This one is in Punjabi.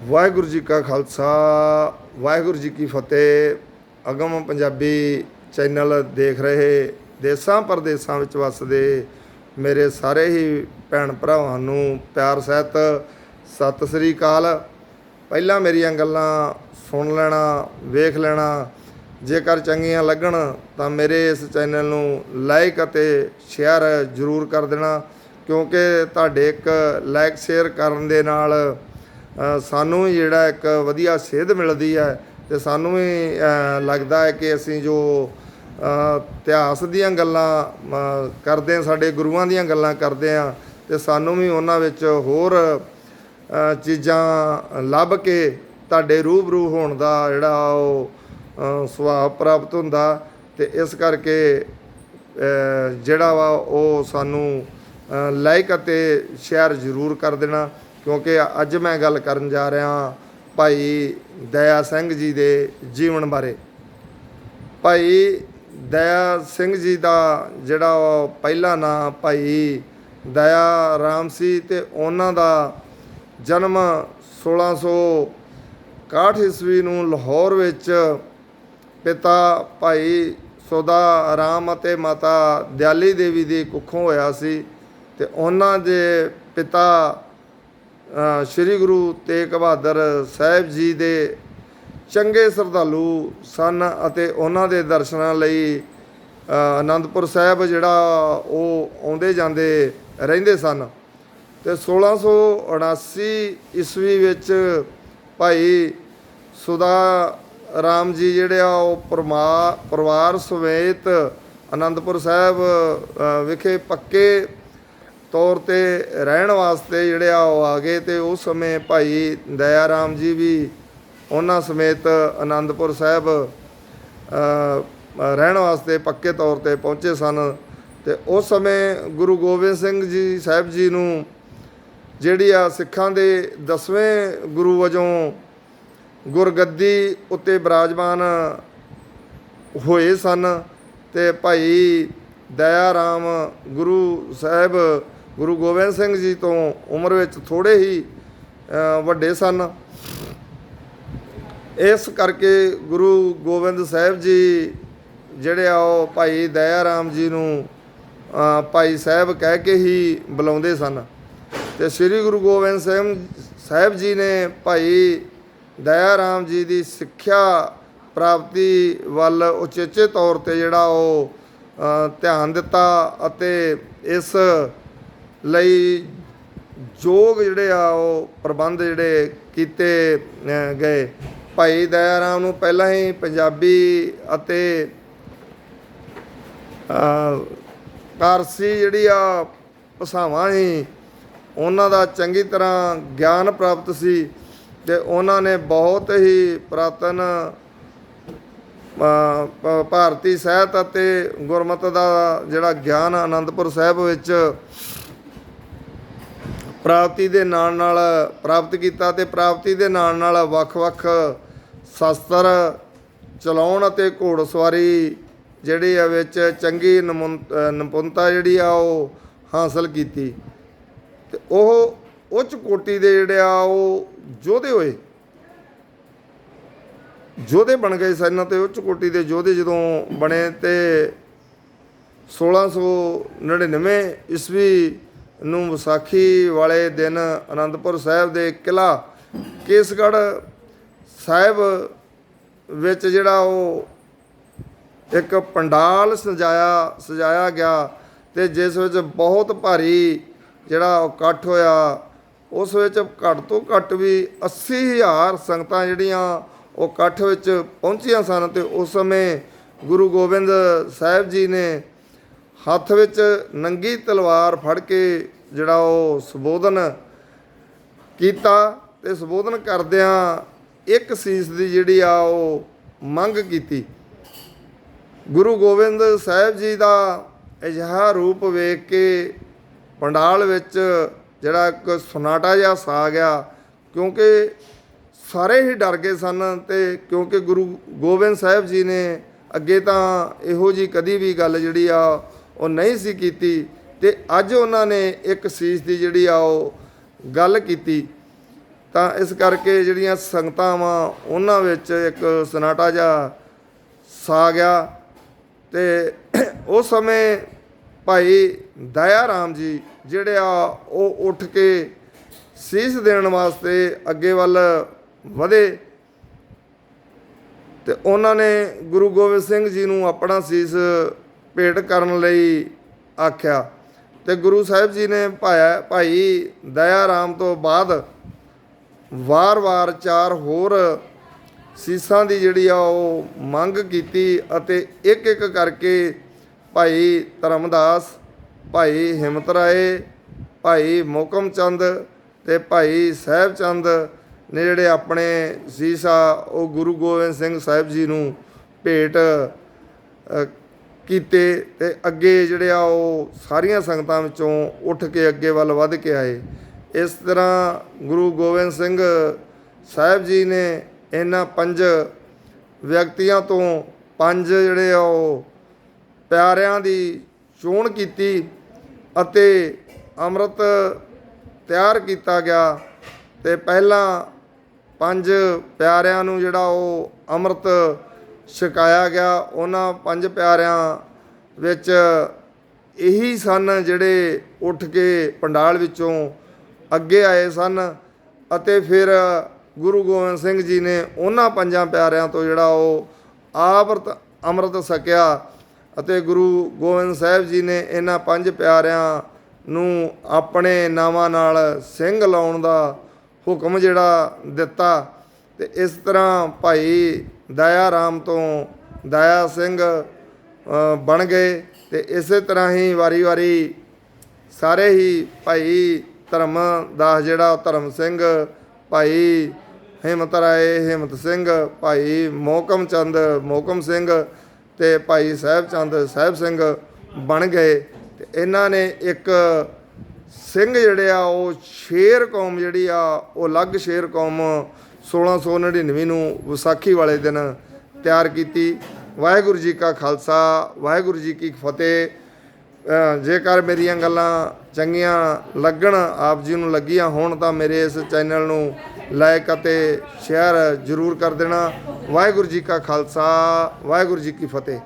ਵਾਹਿਗੁਰੂ ਜੀ ਕਾ ਖਾਲਸਾ, ਵਾਹਿਗੁਰੂ ਜੀ ਕੀ ਫਤਿਹ। ਅਗਮ ਪੰਜਾਬੀ ਚੈਨਲ ਦੇਖ ਰਹੇ ਦੇਸਾਂ ਪਰਦੇਸਾਂ ਵਿੱਚ ਵੱਸਦੇ ਮੇਰੇ ਸਾਰੇ ਹੀ ਭੈਣ ਭਰਾਵਾਂ ਨੂੰ ਪਿਆਰ ਸਹਿਤ ਸਤਿ ਸ੍ਰੀ ਅਕਾਲ। ਪਹਿਲਾਂ ਮੇਰੀਆਂ ਗੱਲਾਂ ਸੁਣ ਲੈਣਾ, ਵੇਖ ਲੈਣਾ। ਜੇਕਰ ਚੰਗੀਆਂ ਲੱਗਣ ਤਾਂ ਮੇਰੇ ਇਸ ਚੈਨਲ ਨੂੰ ਲਾਈਕ ਅਤੇ ਸ਼ੇਅਰ ਜ਼ਰੂਰ ਕਰ ਦੇਣਾ, ਕਿਉਂਕਿ ਤੁਹਾਡੇ ਇੱਕ ਲਾਈਕ ਸ਼ੇਅਰ ਕਰਨ ਦੇ ਨਾਲ ਸਾਨੂੰ ਵੀ ਜਿਹੜਾ ਇੱਕ ਵਧੀਆ ਸੇਧ ਮਿਲਦੀ ਹੈ ਤੇ ਸਾਨੂੰ ਵੀ ਲੱਗਦਾ ਹੈ ਕਿ ਅਸੀਂ ਜੋ ਇਤਿਹਾਸ ਦੀਆਂ ਗੱਲਾਂ ਕਰਦੇ ਹਾਂ, ਸਾਡੇ ਗੁਰੂਆਂ ਦੀਆਂ ਗੱਲਾਂ ਕਰਦੇ ਹਾਂ, ਤੇ ਸਾਨੂੰ ਵੀ ਉਹਨਾਂ ਵਿੱਚ ਹੋਰ ਚੀਜ਼ਾਂ ਲੱਭ ਕੇ ਤੁਹਾਡੇ ਰੂਬਰੂ ਹੋਣ ਦਾ ਜਿਹੜਾ ਉਹ ਸੁਭਾਅ ਪ੍ਰਾਪਤ ਹੁੰਦਾ ਤੇ ਇਸ ਕਰਕੇ ਜਿਹੜਾ ਵਾ ਉਹ ਸਾਨੂੰ ਲਾਈਕ ਅਤੇ ਸ਼ੇਅਰ ਜ਼ਰੂਰ ਕਰ ਦੇਣਾ। ਕਿਉਂਕਿ ਅੱਜ ਮੈਂ ਗੱਲ ਕਰਨ ਜਾ ਰਿਹਾ ਭਾਈ ਦਇਆ ਸਿੰਘ ਜੀ ਦੇ ਜੀਵਨ ਬਾਰੇ। ਭਾਈ ਦਇਆ ਸਿੰਘ ਜੀ ਦਾ ਜਿਹੜਾ ਉਹ ਪਹਿਲਾ ਨਾਂ ਭਾਈ ਦਇਆ ਰਾਮ ਸੀ ਤੇ ਉਹਨਾਂ ਦਾ ਜਨਮ 1661 ਈਸਵੀ ਨੂੰ ਲਾਹੌਰ ਵਿੱਚ ਪਿਤਾ ਭਾਈ ਸੋਦਾ ਰਾਮ ਅਤੇ ਮਾਤਾ ਦਿਆਲੀ ਦੇਵੀ ਦੀ ਕੁੱਖੋਂ ਹੋਇਆ ਸੀ ਤੇ ਉਹਨਾਂ ਦੇ ਪਿਤਾ ਸ੍ਰੀ ਗੁਰੂ ਤੇਗ ਬਹਾਦਰ ਸਾਹਿਬ ਜੀ ਦੇ ਚੰਗੇ ਸ਼ਰਧਾਲੂ ਸਨ ਅਤੇ ਉਹਨਾਂ ਦੇ ਦਰਸ਼ਨਾਂ ਲਈ ਅ, ਆਨੰਦਪੁਰ ਸਾਹਿਬ ਜਿਹੜਾ ਉਹ ਆਉਂਦੇ ਜਾਂਦੇ ਰਹਿੰਦੇ ਸਨ। ਤੇ 1679 ਈਸਵੀ ਵਿੱਚ ਭਾਈ ਸੁਦਾ ਰਾਮ ਜੀ ਜਿਹੜੇ ਆ ਉਹ ਪਰਮਾ ਪਰਿਵਾਰ ਸਮੇਤ ਆਨੰਦਪੁਰ ਸਾਹਿਬ ਵਿਖੇ ਪੱਕੇ ਤੌਰ ਤੇ ਰਹਿਣ ਵਾਸਤੇ ਜਿਹੜੇ ਆ ਉਹ ਆ ਗਏ ਤੇ ਉਸ ਸਮੇਂ ਭਾਈ ਦਇਆ ਰਾਮ ਜੀ ਵੀ ਉਹਨਾਂ ਸਮੇਤ ਆਨੰਦਪੁਰ ਸਾਹਿਬ ਰਹਿਣ ਵਾਸਤੇ ਪੱਕੇ ਤੌਰ ਤੇ ਪਹੁੰਚੇ ਸਨ। ਤੇ ਉਸ ਸਮੇਂ ਗੁਰੂ ਗੋਬਿੰਦ ਸਿੰਘ ਜੀ ਸਾਹਿਬ ਜੀ ਨੂੰ ਜਿਹੜੀ ਆ ਸਿੱਖਾਂ ਦੇ 10ਵੇਂ ਗੁਰੂ ਵਜੋਂ ਗੁਰਗੱਦੀ ਉੱਤੇ ਬਿਰਾਜਮਾਨ ਹੋਏ ਸਨ ਤੇ ਭਾਈ ਦਇਆ ਰਾਮ ਗੁਰੂ ਸਾਹਿਬ ਗੁਰੂ ਗੋਬਿੰਦ ਸਿੰਘ ਜੀ ਤੋਂ ਉਮਰ ਵਿੱਚ ਥੋੜੇ ਹੀ ਵੱਡੇ ਸਨ। ਇਸ ਕਰਕੇ ਗੁਰੂ ਗੋਬਿੰਦ ਸਾਹਿਬ ਜੀ, ਜਿਹੜੇ ਆ ਉਹ ਭਾਈ ਦਇਆ ਰਾਮ ਜੀ ਨੂੰ ਭਾਈ ਸਾਹਿਬ ਕਹਿ ਕੇ ਹੀ ਬੁਲਾਉਂਦੇ ਸਨ। ਤੇ ਸ੍ਰੀ ਗੁਰੂ ਗੋਬਿੰਦ ਸਿੰਘ ਸਾਹਿਬ ਜੀ ਨੇ ਭਾਈ ਦਇਆ ਰਾਮ ਜੀ ਦੀ ਸਿੱਖਿਆ ਪ੍ਰਾਪਤੀ ਵੱਲ ਉਚੇਚੇ ਤੌਰ ਤੇ ਜਿਹੜਾ ਉਹ ਧਿਆਨ ਦਿੱਤਾ ਅਤੇ ਇਸ ਲਈ ਯੋਗ ਜਿਹੜੇ ਆ ਉਹ ਪ੍ਰਬੰਧ ਜਿਹੜੇ ਕੀਤੇ ਗਏ। ਭਾਈ ਦਇਆ ਰਾਮ ਨੂੰ ਪਹਿਲਾਂ ਹੀ ਪੰਜਾਬੀ ਅਤੇ ਕਾਰਸੀ ਜਿਹੜੀ ਆ, ਭਾਸ਼ਾਵਾਂ ਹੀ ਉਹਨਾਂ ਦਾ ਚੰਗੀ ਤਰ੍ਹਾਂ ਗਿਆਨ ਪ੍ਰਾਪਤ ਸੀ ਤੇ ਉਹਨਾਂ ਨੇ ਬਹੁਤ ਹੀ ਪ੍ਰਾਤਨ ਭਾਰਤੀ ਸਾਹਿਤ ਅਤੇ ਗੁਰਮਤ ਦਾ ਜਿਹੜਾ ਗਿਆਨ ਆਨੰਦਪੁਰ ਸਾਹਿਬ ਵਿੱਚ ਪ੍ਰਾਪਤੀ ਦੇ ਨਾਲ ਨਾਲ ਪ੍ਰਾਪਤ ਕੀਤਾ ਤੇ ਪ੍ਰਾਪਤੀ ਦੇ ਨਾਲ ਨਾਲ ਵੱਖ-ਵੱਖ ਸ਼ਸਤਰ ਚਲਾਉਣ ਅਤੇ ਘੋੜਸਵਾਰੀ ਜਿਹੜੀ ਆ ਵਿੱਚ ਚੰਗੀ ਨਮੁਨ- ਨਿਪੁੰਨਤਾ ਜਿਹੜੀ ਆ ਉਹ ਹਾਸਲ ਕੀਤੀ। ਤੇ ਉਹ ਉੱਚ ਕੋਟੀ ਦੇ ਜਿਹੜੇ ਆ ਉਹ ਯੋਧੇ ਹੋਏ। ਯੋਧੇ ਬਣ ਗਏ ਸਨ ਤੇ ਉੱਚ ਕੋਟੀ ਦੇ ਯੋਧੇ ਜਦੋਂ ਬਣੇ ਤੇ 1699 ਈਸਵੀ ਨੂੰ ਵਿਸਾਖੀ ਵਾਲੇ ਦਿਨ ਅਨੰਦਪੁਰ ਸਾਹਿਬ ਦੇ ਕਿਲਾ ਕੇਸਗੜ੍ਹ ਸਾਹਿਬ ਵਿੱਚ ਜਿਹੜਾ ਉਹ ਇੱਕ ਪੰਡਾਲ ਸਜਾਇਆ ਸਜਾਇਆ ਗਿਆ ਤੇ ਜਿਸ ਵਿੱਚ ਬਹੁਤ ਭਾਰੀ ਜਿਹੜਾ ਉਹ ਇਕੱਠ ਹੋਇਆ, ਉਸ ਵਿੱਚ ਘੱਟ ਤੋਂ ਘੱਟ ਵੀ 80000 ਸੰਗਤਾਂ ਜਿਹੜੀਆਂ ਉਹ ਇਕੱਠ ਵਿੱਚ ਪਹੁੰਚੀਆਂ ਸਨ ਤੇ ਉਸ ਸਮੇਂ ਗੁਰੂ ਗੋਬਿੰਦ ਸਾਹਿਬ ਜੀ ਨੇ ਹੱਥ ਵਿੱਚ ਨੰਗੀ ਤਲਵਾਰ ਫੜ ਕੇ ਜਿਹੜਾ ਉਹ ਸੰਬੋਧਨ ਕੀਤਾ ਤੇ ਸੰਬੋਧਨ ਕਰਦਿਆਂ ਇੱਕ ਸੀਸ ਦੀ ਜਿਹੜੀ ਆ ਉਹ ਮੰਗ ਕੀਤੀ। ਗੁਰੂ ਗੋਬਿੰਦ ਸਾਹਿਬ ਜੀ ਦਾ ਅਜਿਹਾ ਰੂਪ ਵੇਖ ਕੇ ਪੰਡਾਲ ਵਿੱਚ ਜਿਹੜਾ ਇੱਕ ਸੁਨਾਟਾ ਜਿਹਾ ਸਾ ਗਿਆ, ਕਿਉਂਕਿ ਸਾਰੇ ਹੀ ਡਰ ਗਏ ਸਨ ਤੇ ਕਿਉਂਕਿ ਗੁਰੂ ਗੋਬਿੰਦ ਸਾਹਿਬ ਜੀ ਨੇ ਅੱਗੇ ਤਾਂ ਇਹੋ ਜੀ ਕਦੀ ਵੀ ਗੱਲ ਜਿਹੜੀ ਆ ਉਹ ਨਹੀਂ ਸੀ ਕੀਤੀ ਤੇ ਅੱਜ ਉਹਨਾਂ ਨੇ ਇੱਕ ਸੀਸ ਦੀ ਜਿਹੜੀ ਆ ਉਹ ਗੱਲ ਕੀਤੀ। ਤਾਂ ਇਸ ਕਰਕੇ ਜਿਹੜੀਆਂ ਸੰਗਤਾਂ ਵਾ ਉਹਨਾਂ ਵਿੱਚ ਇੱਕ ਸਨਾਟਾ ਜਿਹਾ ਸਾ ਗਿਆ ਤੇ ਉਸ ਸਮੇਂ ਭਾਈ ਦਇਆ ਰਾਮ ਜੀ ਜਿਹੜੇ ਆ ਉਹ ਉੱਠ ਕੇ ਸੀਸ ਦੇਣ ਵਾਸਤੇ ਅੱਗੇ ਵੱਲ ਵਧੇ ਤੇ ਉਹਨਾਂ ਨੇ ਗੁਰੂ ਗੋਬਿੰਦ ਸਿੰਘ ਜੀ ਨੂੰ ਆਪਣਾ ਸੀਸ ਭੇਟ ਕਰਨ ਲਈ ਆਖਿਆ। ਤੇ ਗੁਰੂ ਸਾਹਿਬ ਜੀ ਨੇ ਭਾਇਆ, ਭਾਈ, ਦਇਆ ਰਾਮ ਤੋਂ ਬਾਅਦ ਵਾਰ-ਵਾਰ ਚਾਰ ਹੋਰ ਸੀਸਾਂ ਦੀ ਜਿਹੜੀ ਆ ਉਹ ਮੰਗ ਕੀਤੀ ਅਤੇ ਇੱਕ ਇੱਕ ਕਰਕੇ ਭਾਈ ਧਰਮਦਾਸ, ਭਾਈ ਹਿੰਮਤ ਰਾਏ, ਭਾਈ ਮੋਕਮ ਚੰਦ ਤੇ ਭਾਈ ਸਾਹਿਬ ਚੰਦ ਨੇ ਜਿਹੜੇ ਆਪਣੇ ਸੀਸਾ ਉਹ ਗੁਰੂ ਗੋਬਿੰਦ ਸਿੰਘ ਸਾਹਿਬ ਜੀ ਨੂੰ ਭੇਟ ਕੀਤੇ ਤੇ ਅੱਗੇ ਜਿਹੜੇ ਆ ਉਹ ਸਾਰੀਆਂ ਸੰਗਤਾਂ ਵਿੱਚੋਂ ਉੱਠ ਕੇ ਅੱਗੇ ਵੱਲ ਵੱਧ ਕੇ ਆਏ। ਇਸ ਤਰ੍ਹਾਂ ਗੁਰੂ ਗੋਬਿੰਦ ਸਿੰਘ ਸਾਹਿਬ ਜੀ ਨੇ ਇਹਨਾਂ ਪੰਜ ਵਿਅਕਤੀਆਂ ਤੋਂ ਪੰਜ ਜਿਹੜੇ ਆ ਉਹ ਪਿਆਰਿਆਂ ਦੀ ਚੋਣ ਕੀਤੀ ਅਤੇ ਅੰਮ੍ਰਿਤ ਤਿਆਰ ਕੀਤਾ ਗਿਆ ਤੇ ਪਹਿਲਾਂ ਪੰਜ ਪਿਆਰਿਆਂ ਨੂੰ ਜਿਹੜਾ ਉਹ ਅੰਮ੍ਰਿਤ ਛਕਾਇਆ ਗਿਆ। ਉਹਨਾਂ ਪੰਜ ਪਿਆਰਿਆਂ ਵਿੱਚ ਇਹੀ ਸਨ ਜਿਹੜੇ ਉੱਠ ਕੇ ਪੰਡਾਲ ਵਿੱਚੋਂ ਅੱਗੇ ਆਏ ਸਨ ਅਤੇ ਫਿਰ ਗੁਰੂ ਗੋਬਿੰਦ ਸਿੰਘ ਜੀ ਨੇ ਉਹਨਾਂ ਪੰਜਾਂ ਪਿਆਰਿਆਂ ਤੋਂ ਜਿਹੜਾ ਉਹ ਆਵਰਤ ਅੰਮ੍ਰਿਤ ਸਕਿਆ ਅਤੇ ਗੁਰੂ ਗੋਬਿੰਦ ਸਾਹਿਬ ਜੀ ਨੇ ਇਹਨਾਂ ਪੰਜ ਪਿਆਰਿਆਂ ਨੂੰ ਆਪਣੇ ਨਾਵਾਂ ਨਾਲ ਸਿੰਘ ਲਾਉਣ ਦਾ ਹੁਕਮ ਜਿਹੜਾ ਦਿੱਤਾ। ਤੇ ਇਸ ਤਰ੍ਹਾਂ ਭਾਈ ਦਇਆ ਰਾਮ ਤੋਂ ਦਇਆ ਸਿੰਘ ਬਣ ਗਏ ਤੇ ਇਸੇ ਤਰ੍ਹਾਂ ਹੀ ਵਾਰੀ-ਵਾਰੀ ਸਾਰੇ ਹੀ ਭਾਈ ਧਰਮਦਾਸ ਜਿਹੜਾ ਧਰਮ ਸਿੰਘ, ਭਾਈ ਹਿੰਮਤ ਰਾਏ, ਹਿੰਮਤ ਸਿੰਘ, ਭਾਈ ਮੋਕਮ ਚੰਦ ਮੋਕਮ ਸਿੰਘ ਤੇ ਭਾਈ ਸਾਹਿਬ ਚੰਦ, ਸਾਹਿਬ ਸਿੰਘ ਬਣ ਗਏ ਤੇ ਇਹਨਾਂ ਨੇ ਇੱਕ ਸਿੰਘ ਜਿਹੜੇ ਆ ਉਹ ਸ਼ੇਰ ਕੌਮ ਜਿਹੜੀ ਆ ਉਹ ਅਲੱਗ ਸ਼ੇਰ ਕੌਮ 1699 ਨੂੰ ਵਿਸਾਖੀ ਵਾਲੇ ਦਿਨ ਤਿਆਰ ਕੀਤੀ। ਵਾਹਿਗੁਰੂ ਜੀ ਕਾ ਖਾਲਸਾ, ਵਾਹਿਗੁਰੂ ਜੀ ਕੀ ਫਤਿਹ। ਜੇਕਰ ਮੇਰੀਆਂ ਗੱਲਾਂ ਚੰਗੀਆਂ ਲੱਗਣ, ਆਪ ਜੀ ਨੂੰ ਲੱਗੀਆਂ ਹੋਣ, ਤਾਂ ਮੇਰੇ ਇਸ ਚੈਨਲ ਨੂੰ ਲਾਈਕ ਅਤੇ ਸ਼ੇਅਰ ਜ਼ਰੂਰ ਕਰ ਦੇਣਾ। ਵਾਹਿਗੁਰੂ ਜੀ ਕਾ ਖਾਲਸਾ, ਵਾਹਿਗੁਰੂ ਜੀ ਕੀ ਫਤਿਹ।